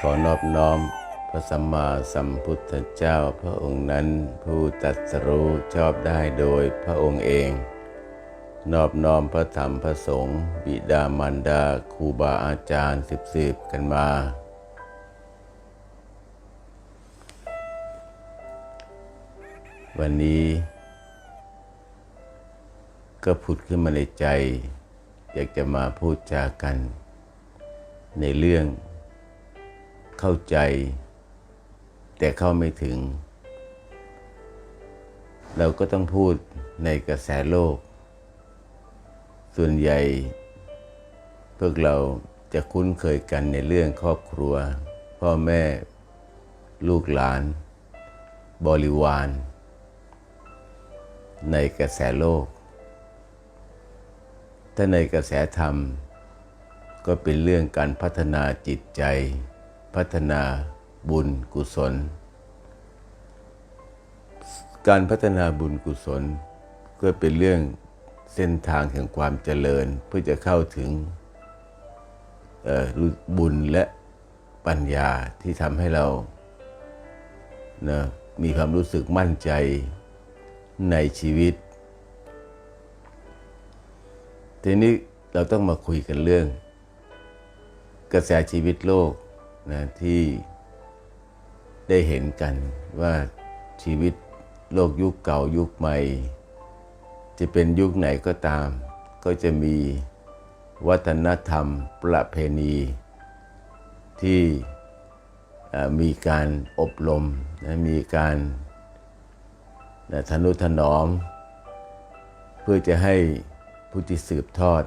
ขอนอบน้อม พระสัมมาสัมพุทธเจ้าพระองค์นั้นผู้ตรัสรู้ชอบได้โดยพระองค์เอง นอบน้อมพระธรรมพระสงฆ์บิดามารดาครูบาอาจารย์สืบสืบๆกันมา วันนี้ ก็ผุดขึ้นมาในใจ อยากจะมาพูดจากัน ในเรื่อง เข้าใจ แต่เข้าไม่ถึง เราก็ต้องพูดในกระแสโลก ส่วนใหญ่ พวกเราจะคุ้นเคยกันในเรื่องครอบครัว พ่อแม่ ลูกหลาน บริวาร ในกระแสโลก ถ้าในกระแสธรรมก็เป็นเรื่องการพัฒนาจิตใจ พัฒนาบุญกุศล การพัฒนาบุญกุศล ก็เป็นเรื่องเส้นทางแห่งความเจริญเพื่อจะเข้าถึงบุญและปัญญาที่ทำให้เรานะมีความรู้สึกมั่นใจในชีวิต ทีนี้เราต้องมาคุยกันเรื่อง กระแสชีวิตโลก นะที่ได้เห็นกันว่าชีวิตโลกยุคเก่ายุคใหม่ จะเป็นยุคไหนก็ตาม ก็จะมีวัฒนธรรมประเพณี ที่มีการอบรมนะมีการนะทนุถนอม เพื่อจะให้ผู้ที่สืบทอด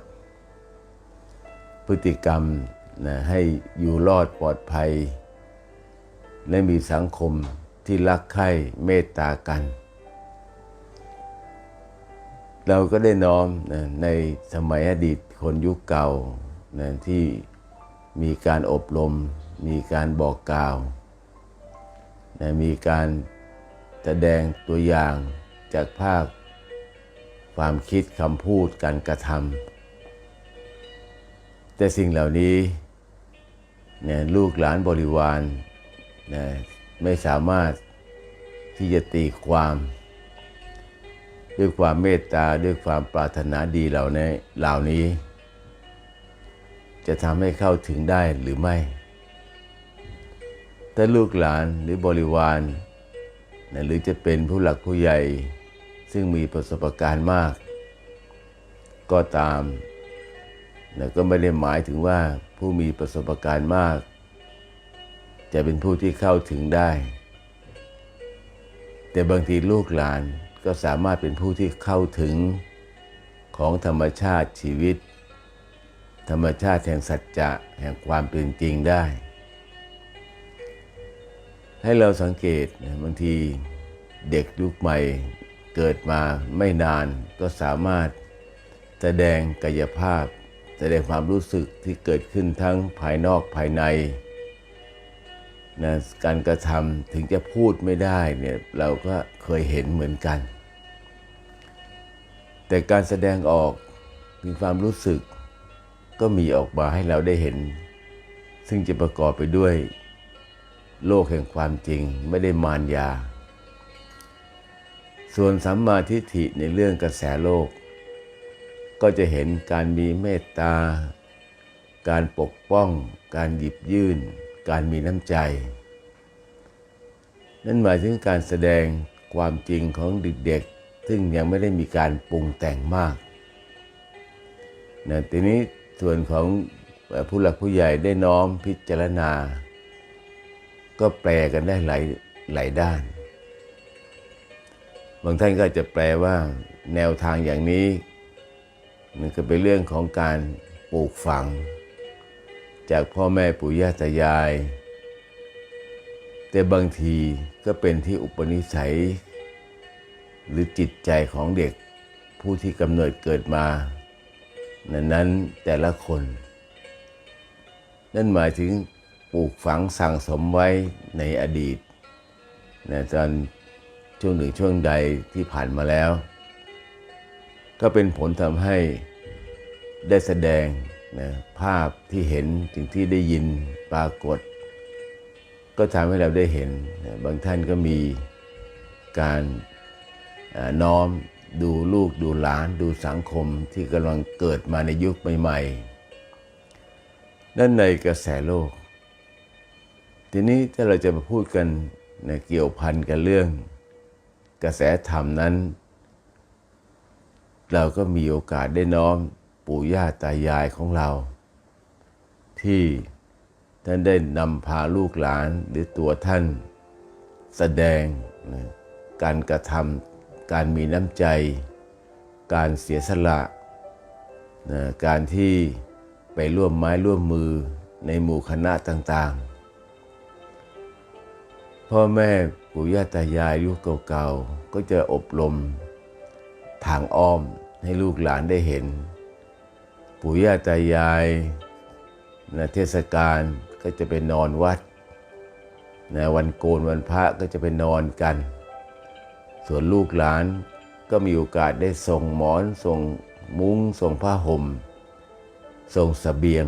พฤติกรรม นะให้อยู่รอดปลอดภัย และมีสังคมที่รักใคร่เมตตากัน เราก็ได้น้อมนะในสมัยอดีตคนยุคเก่านะที่มีการอบรม มีการบอกกล่าวนะมีการแสดงตัวอย่างจากภาพความคิดคำพูดการกระทำแต่สิ่งเหล่านี้ นี่ยลูกหลานบริวารนะไม่สามารถที่จะตีความด้วยความเมตตาด้วยความปรารถนาดีเหล่านี้เหล่านี้ จะทำให้เข้าถึงได้หรือไม่ ถ้าลูกหลานหรือบริวารนะหรือจะเป็นผู้หลักผู้ใหญ่ ซึ่งมีประสบการณ์มาก ก็ตาม นะก็ไม่ได้หมายถึงว่าผู้มีประสบการณ์มาก จะเป็นผู้ที่เข้าถึงได้ แต่บางทีลูกหลานก็สามารถเป็นผู้ที่เข้าถึงของธรรมชาติชีวิต ธรรมชาติแห่งสัจจะแห่งความเป็นจริงได้ ให้เราสังเกตนะบางทีเด็กยุคใหม่เกิดมาไม่นานก็สามารถแสดงกายภาพ แสดงความรู้สึกที่เกิดขึ้นทั้งภายนอกภายในนะการกระทำถึงจะพูดไม่ได้เนี่ยเราก็เคยเห็นเหมือนกัน แต่การแสดงออกถึงความรู้สึก ก็มีออกมาให้เราได้เห็น ซึ่งจะประกอบไปด้วย โลกแห่งความจริงไม่ได้มารยา ส่วนสัมมาทิฏฐิในเรื่องกระแสโลก ก็จะเห็นการมีเมตตา การปกป้อง การหยิบยื่น การมีน้ำใจ นั่นหมายถึงการแสดงความจริงของเด็กๆ ซึ่งยังไม่ได้มีการปรุงแต่งมากนะทีนี้ส่วนของผู้หลักผู้ใหญ่ได้น้อมพิจารณา ก็แปลกันได้หลายหลายด้าน บางท่านก็จะแปลว่าแนวทางอย่างนี้ มันก็เป็นเรื่องของการปลูกฝัง จากพ่อแม่ปู่ย่าตายาย แต่บางทีก็เป็นที่อุปนิสัย หรือจิตใจของเด็กผู้ที่กำเนิดเกิดมานั้นนั้นแต่ละคน นั่นหมายถึงปลูกฝังสั่งสมไว้ในอดีตนะตอนช่วงหนึ่งช่วงใดที่ผ่านมาแล้ว ก็เป็นผลทำให้ ได้แสดงนะภาพที่เห็นสิ่งที่ได้ยินปรากฏ ก็ทำให้เราได้เห็นนะบางท่านก็มีการน้อมดูลูกดูหลานดูสังคมที่กำลังเกิดมาในยุคใหม่ๆนั่นในกระแสโลก ทีนี้ถ้าเราจะมาพูดกันนะเกี่ยวพันกันเรื่อง กระแสธรรมนั้น เราก็มีโอกาสได้น้อม ปู่ย่าตายายของเรา ที่ท่านได้นำพาลูกหลานหรือตัวท่าน แสดงการกระทำการมีน้ำใจ การเสียสละนะการที่ไปร่วมไม้ร่วมมือในหมู่คณะต่างๆ พ่อแม่ปู่ย่าตายายยุคเก่าๆ ก็จะอบรมทางอ้อมให้ลูกหลานได้เห็น ปู่ย่าตายายนะเทศกาลก็จะไปนอนวัดนะวันโกนวันพระก็จะไปนอนกัน ส่วนลูกหลานก็มีโอกาสได้ส่งหมอน ส่งมุ้ง ส่งผ้าห่ม ส่งสเสบียง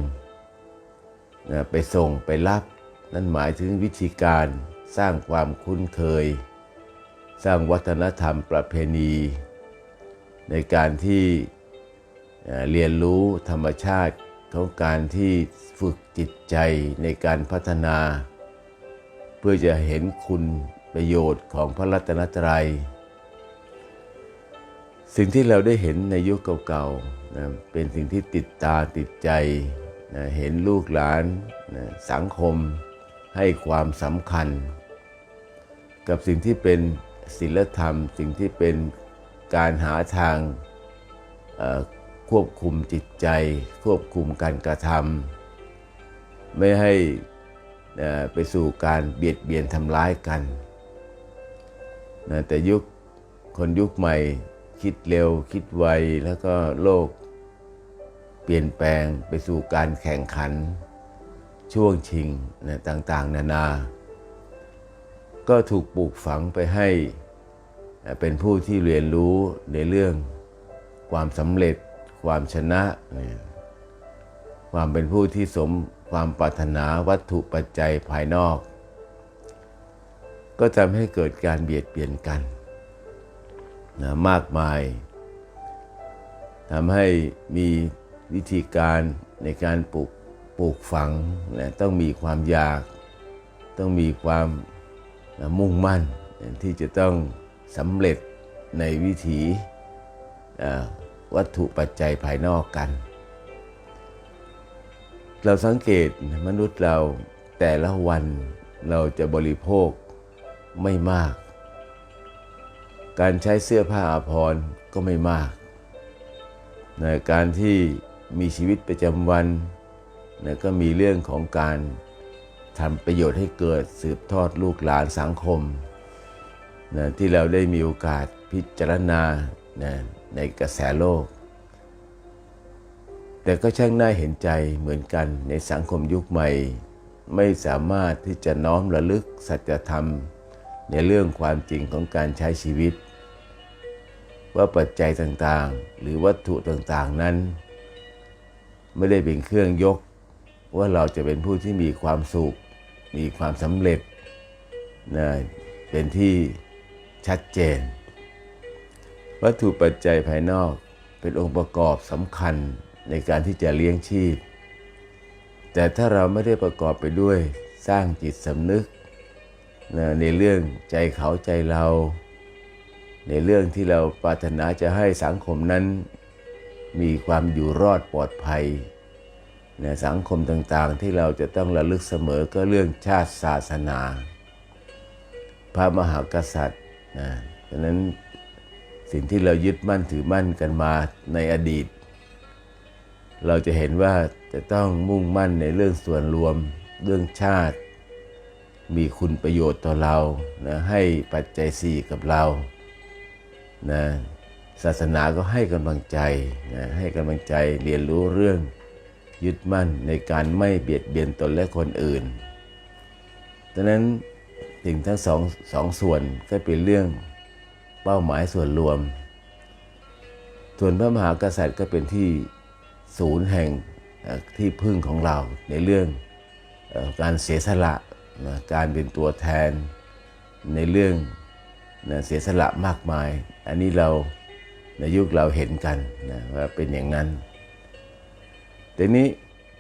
นะไปส่งไปรับ นั่นหมายถึงวิธีการสร้างความคุ้นเคย สร้างวัฒนธรรมประเพณี ในการที่ เรียนรู้ธรรมชาติของการที่ฝึกจิตใจในการพัฒนา เพื่อจะเห็นคุณประโยชน์ของพระรัตนตรัย สิ่งที่เราได้เห็นในยุคเก่าๆนะเป็นสิ่งที่ติดตาติดใจนะเห็นลูกหลานนะสังคมให้ความสำคัญ กับสิ่งที่เป็นศีลธรรม สิ่งที่เป็นการหาทาง ควบคุมจิตใจ ควบคุมการกระทำไม่ให้ไปสู่การเบียดเบียนทำร้ายกันนะแต่ยุคคนยุคใหม่คิดเร็วคิดไวแล้วก็โลก เปลี่ยนแปลงไปสู่การแข่งขัน ช่วงชิงนะต่างๆ นานา ก็ถูกปลูกฝังไปให้เป็นผู้ที่เรียนรู้ในเรื่องความสำเร็จ ความชนะเนี่ยความเป็นผู้ที่สมความปรารถนาวัตถุปัจจัยภายนอก ก็ทำให้เกิดการเบียดเบียนกันนะมากมายทำให้มีวิธีการในการปลูกปลูกฝังนะต้องมีความอยาก ต้องมีความนะมุ่งมั่น ที่จะต้องสำเร็จในวิถี วัตถุปัจจัยภายนอกกัน เราสังเกตมนุษย์เราแต่ละวันเราจะบริโภคไม่มาก การใช้เสื้อผ้าอาภรณ์ก็ไม่มากในะการที่มีชีวิตประจำวันนะก็มีเรื่องของการทำประโยชน์ให้เกิดสืบทอดลูกหลานสังคมนะที่เราได้มีโอกาสพิจารณานะ ในกระแสโลก แต่ก็ช่างน่าเห็นใจเหมือนกันในสังคมยุคใหม่ ไม่สามารถที่จะน้อมระลึกสัจธรรม ในเรื่องความจริงของการใช้ชีวิต ว่าปัจจัยต่างๆ หรือวัตถุต่างๆนั้น ไม่ได้เป็นเครื่องยก ว่าเราจะเป็นผู้ที่มีความสุข มีความสำเร็จนะเป็นที่ชัดเจน วัตถุปัจจัยภายนอกเป็นองค์ประกอบสำคัญในการที่จะเลี้ยงชีพ แต่ถ้าเราไม่ได้ประกอบไปด้วยสร้างจิตสำนึกนะในเรื่องใจเขาใจเรา ในเรื่องที่เราปรารถนาจะให้สังคมนั้น มีความอยู่รอดปลอดภัยในสังคมต่างๆ ที่เราจะต้องระลึกเสมอก็เรื่องชาติศาสนา พระมหากษัตริย์นะฉะนั้น สิ่งที่เรายึดมั่นถือมั่นกันมาในอดีต เราจะเห็นว่าจะต้องมุ่งมั่นในเรื่องส่วนรวม เรื่องชาติ มีคุณประโยชน์ต่อเรานะให้ปัจจัยสี่กับเรานะศาสนาก็ให้กำลังใจนะให้กำลังใจเรียนรู้เรื่องยึดมั่นในการไม่เบียดเบียนตนและคนอื่นดังนั้นสิ่งทั้งสองสองส่วนก็เป็นเรื่อง เป้าหมายส่วนรวม ส่วนพระมหากษัตริย์ก็เป็นที่ศูนย์แห่งที่พึ่งของเราในเรื่องอการเสียสละนะการเป็นตัวแทนในเรื่องนะเสียสละมากมาย อันนี้เราในยุคเราเห็นกันนะว่าเป็นอย่างนั้น แต่นี้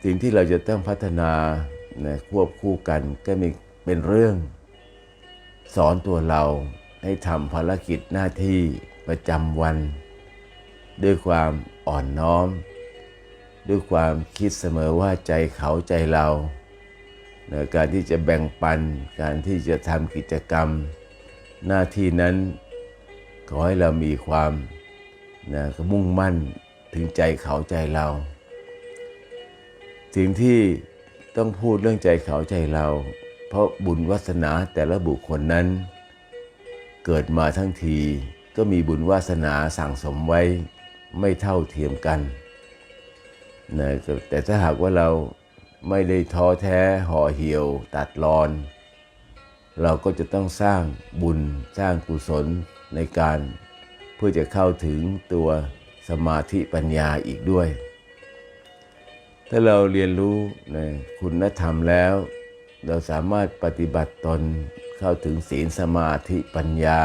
สิ่งที่เราจะต้องพัฒนานะควบคู่กันก็มีเป็นเรื่องสอนตัวเรา ให้ทำภารกิจหน้าที่ประจำวัน ด้วยความอ่อนน้อม ด้วยความคิดเสมอว่าใจเขาใจเรานะการที่จะแบ่งปัน การที่จะทำกิจกรรม หน้าที่นั้น ขอให้เรามีความนะมุ่งมั่นถึงใจเขาใจเรา สิ่งที่ต้องพูดเรื่องใจเขาใจเรา เพราะบุญวาสนาแต่ละบุคคลนั้น เกิดมาทั้งทีก็มีบุญวาสนาสั่งสมไว้ไม่เท่าเทียมกันนะแต่ถ้าหากว่าเราไม่ได้ท้อแท้ห่อเหี่ยวตัดรอน เราก็จะต้องสร้างบุญสร้างกุศลในการเพื่อจะเข้าถึงตัวสมาธิปัญญาอีกด้วย ถ้าเราเรียนรู้ในคุณธรรมแล้ว เราสามารถปฏิบัติตน เข้าถึงศีลสมาธิปัญญา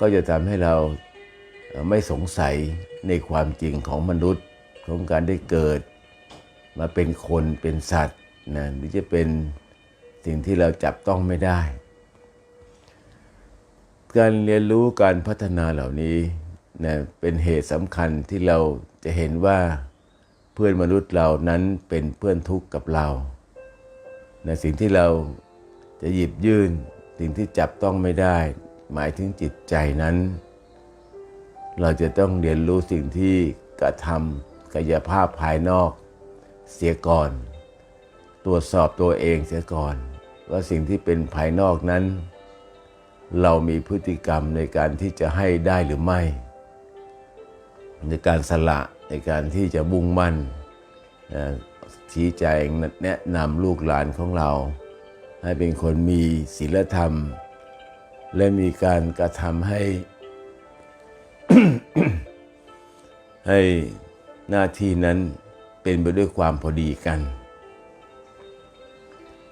ก็จะทำให้เราไม่สงสัยในความจริงของมนุษย์ของการได้เกิด มาเป็นคนเป็นสัตว์นะหรือจะเป็นสิ่งที่เราจับต้องไม่ได้ การเรียนรู้การพัฒนาเหล่านี้นะเป็นเหตุสำคัญที่เราจะเห็นว่าเพื่อนมนุษย์เรานั้นเป็นเพื่อนทุกข์กับเราในะสิ่งที่เรา จะหยิบยื่นสิ่งที่จับต้องไม่ได้ หมายถึงจิตใจนั้น เราจะต้องเรียนรู้สิ่งที่กระทำกายภาพภายนอก เสียก่อน ตรวจสอบตัวเองเสียก่อน ว่าสิ่งที่เป็นภายนอกนั้น เรามีพฤติกรรมในการที่จะให้ได้หรือไม่ ในการสละในการที่จะมุ่งมั่นชี้แจงแนะนำลูกหลานของเรา ให้เป็นคนมีศีลธรรม และมีการกระทำให้ ให้หน้าที่นั้นเป็นไปด้วยความพอดีกัน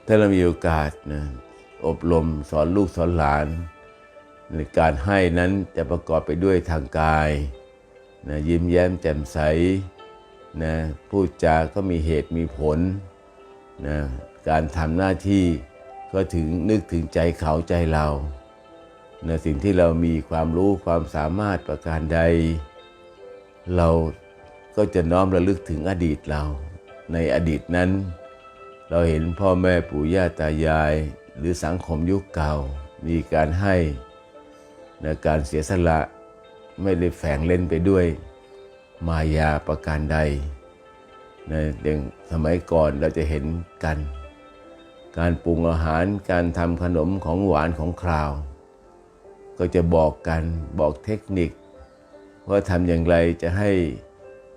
ถ้าเรามีโอกาสนะอบรมสอนลูกสอนหลานในการให้นั้นจะประกอบไปด้วยทางกายนะยิ้มแย้มแจ่มใสนะพูดจาก็มีเหตุมีผลนะการทำหน้าที่ ก็ถึงนึกถึงใจเขาใจเราในสิ่งที่เรามีความรู้ความสามารถประการใด เราก็จะน้อมระลึกถึงอดีตเรา ในอดีตนั้น เราเห็นพ่อแม่ปู่ย่าตายาย หรือสังคมยุคเก่า มีการให้ในการเสียสละไม่ได้แฝงเล่นไปด้วยมายาประการใดในอย่างสมัยก่อนเราจะเห็นกัน การปรุงอาหารการทำขนมของหวานของคราว ก็จะบอกกันบอกเทคนิค ว่าทำอย่างไรจะให้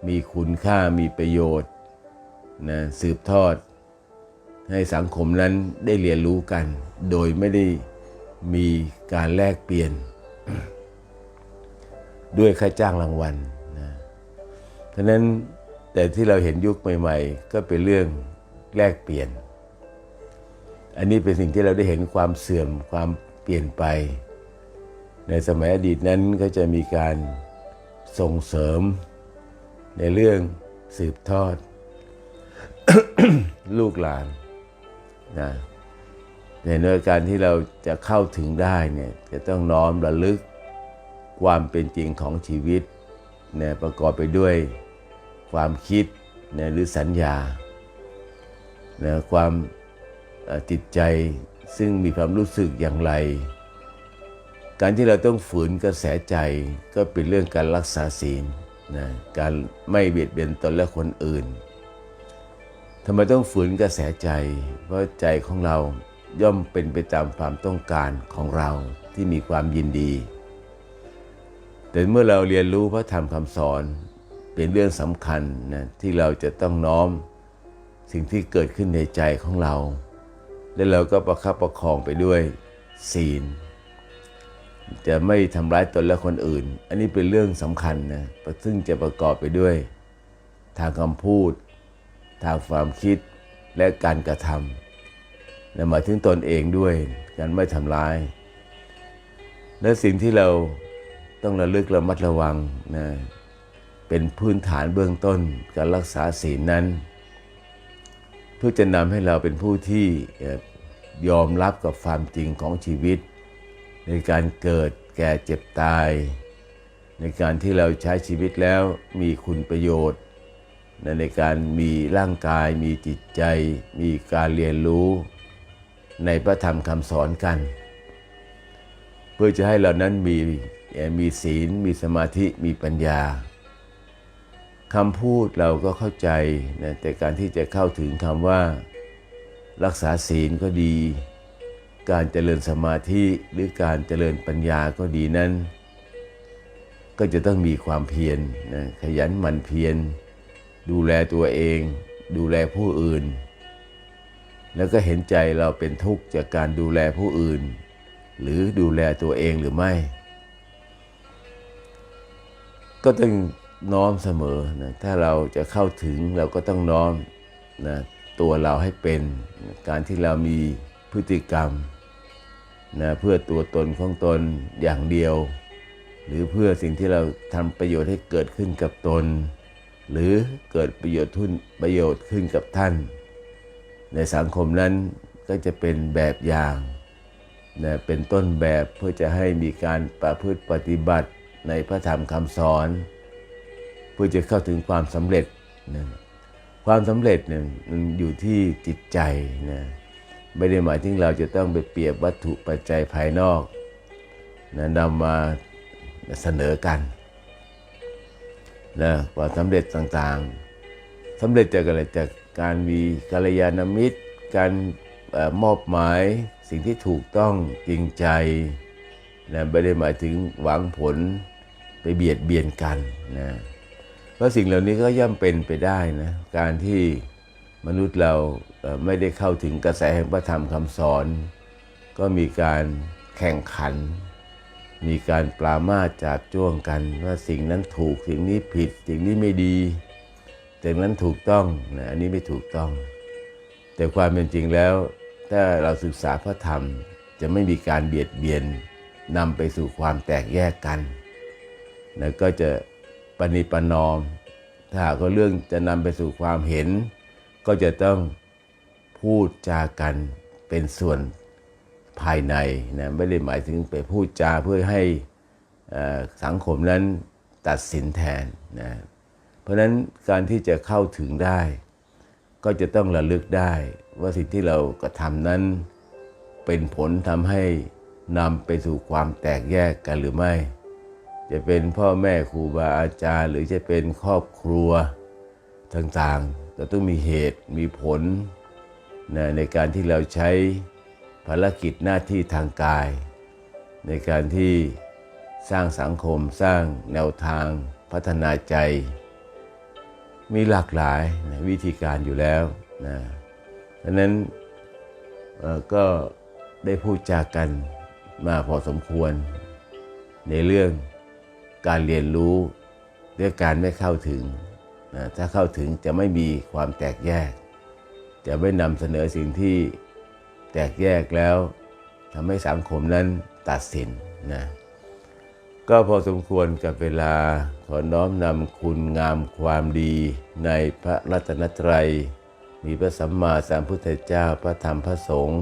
มีคุณค่ามีประโยชน์นะสืบทอด ให้สังคมนั้นได้เรียนรู้กัน โดยไม่ได้มีการแลกเปลี่ยน ด้วยค่าจ้างรางวัลนะฉะนั้นแต่ที่เราเห็นยุคใหม่ ๆ ก็เป็นเรื่องแลกเปลี่ยน อันนี้เป็นสิ่งที่เราได้เห็นความเสื่อมความเปลี่ยนไป ในสมัยอดีตนั้นก็จะมีการส่งเสริมในเรื่องสืบทอด ลูกหลานนะในเนื้อการที่เราจะเข้าถึงได้เนี่ยจะต้องน้อมระลึกความเป็นจริงของชีวิตเนี่ยประกอบไปด้วยความคิดเนี่ยหรือสัญญาเนี่ยความ จิตใจซึ่งมีความรู้สึกอย่างไร การที่เราต้องฝืนกระแสใจก็เป็นเรื่องการรักษาศีลนะการไม่เบียดเบียนตนและคนอื่นทำไมต้องฝืนกระแสใจ เพราะใจของเราย่อมเป็นไปตามความต้องการของเราที่มีความยินดี แต่เมื่อเราเรียนรู้พระธรรมคำสอนเป็นเรื่องสำคัญนะที่เราจะต้องน้อมสิ่งที่เกิดขึ้นในใจของเรา และเราก็ประคับประคองไปด้วยศีล จะไม่ทำร้ายตนและคนอื่น อันนี้เป็นเรื่องสำคัญนะซึ่งจะประกอบไปด้วย ทางคำพูด ทางความคิดและการกระทนะหมายถึงตนเองด้วยการไม่ทำร้าย และสิ่งที่เราต้องระลึกระมัดระวังนะเป็นพื้นฐานเบื้องต้นการรักษาศีลนั้น พื่อจะนำให้เราเป็นผู้ที่ยอมรับกับความจริงของชีวิต ในการเกิดแก่เจ็บตาย ในการที่เราใช้ชีวิตแล้วมีคุณประโยชน์ ในการมีร่างกาย มีจิตใจ มีการเรียนรู้ ในพระธรรมคำสอนกัน เพื่อจะให้เรานั้นมีมีศีล มีสมาธิมีปัญญา คำพูดเราก็เข้าใจนะแต่การที่จะเข้าถึงคำว่า รักษาศีลก็ดี การเจริญสมาธิหรือการเจริญปัญญาก็ดีนั้น ก็จะต้องมีความเพียรนะขยันหมั่นเพียรดูแลตัวเอง ดูแลผู้อื่น แล้วก็เห็นใจเราเป็นทุกข์จากการดูแลผู้อื่น หรือดูแลตัวเองหรือไม่ ก็ต้อง น้อมเสมอนะถ้าเราจะเข้าถึงเราก็ต้องน้อมนะตัวเราให้เป็นการที่เรามีพฤติกรรมนะเพื่อตัวตนของตนอย่างเดียว หรือเพื่อสิ่งที่เราทำประโยชน์ให้เกิดขึ้นกับตน หรือเกิดประโยชน์ทุนประโยชน์ขึ้นกับท่าน ในสังคมนั้นก็จะเป็นแบบอย่างนะเป็นต้นแบบเพื่อจะให้มีการประพฤติปฏิบัติในพระธรรมคำสอน พื่อจะเข้าถึงความสำเร็จนะความสำเร็จเนี่ยมันอยู่ที่จิตใจนะไม่ได้หมายถึงเราจะต้องไปเปรียบวัตถุปัจจัยภายนอกนะนำมาเสนอกันนะความสำเร็จต่างๆสำเร็จจากอะไรจากการมีกัลยาณมิตร การอมอบหมายสิ่งที่ถูกต้องจริงใจนะไม่ได้หมายถึงหวังผลไปเบียดเบียนกันนะ ราะสิ่งเหล่านี้ก็ย่อมเป็นไปได้นะการที่มนุษย์เราไม่ได้เข้าถึงกระแสแห่งพระธรรมคำสอน ก็มีการแข่งขัน มีการปรามาจากจ้วงกัน ว่าสิ่งนั้นถูกสิ่งนี้ผิด สิ่งนี้ไม่ดีสิ่งนั้นถูกต้องนะอันนี้ไม่ถูกต้อง แต่ความเป็นจริงแล้ว ถ้าเราศึกษาพระธรรมจะไม่มีการเบียดเบียนนำไปสู่ความแตกแยกกันนะก็จะ ปณิประนอม ถ้าหากว่าเรื่องจะนำไปสู่ความเห็น ก็จะต้องพูดจากันเป็นส่วนภายในนะไม่ได้หมายถึงไปพูดจาเพื่อให้สังคมนั้นตัดสินแทนนะเพราะนั้นการที่จะเข้าถึงได้ ก็จะต้องระลึกได้ว่าสิ่งที่เรากระทำนั้นเป็นผลทำให้นำไปสู่ความแตกแยกกันหรือไม่ จะเป็นพ่อแม่ครูบาอาจารย์ หรือจะเป็นครอบครัวต่างๆก็ต้องมีเหตุมีผลนะในการที่เราใช้ภารกิจหน้าที่ทางกาย ในการที่สร้างสังคมสร้างแนวทางพัฒนาใจ มีหลากหลายนะวิธีการอยู่แล้วนะดังนั้นก็ได้พูดจากันมาพอสมควรในเรื่อง การเรียนรู้ด้วยการไม่เข้าถึงนะถ้าเข้าถึงจะไม่มีความแตกแยก จะไม่นำเสนอสิ่งที่แตกแยกแล้วทำให้สังคมนั้นตัดสินนะก็พอสมควรกับเวลาขอน้อมนำคุณงามความดีในพระรัตนตรัย มีพระสัมมาสัมพุทธเจ้าพระธรรมพระสงฆ์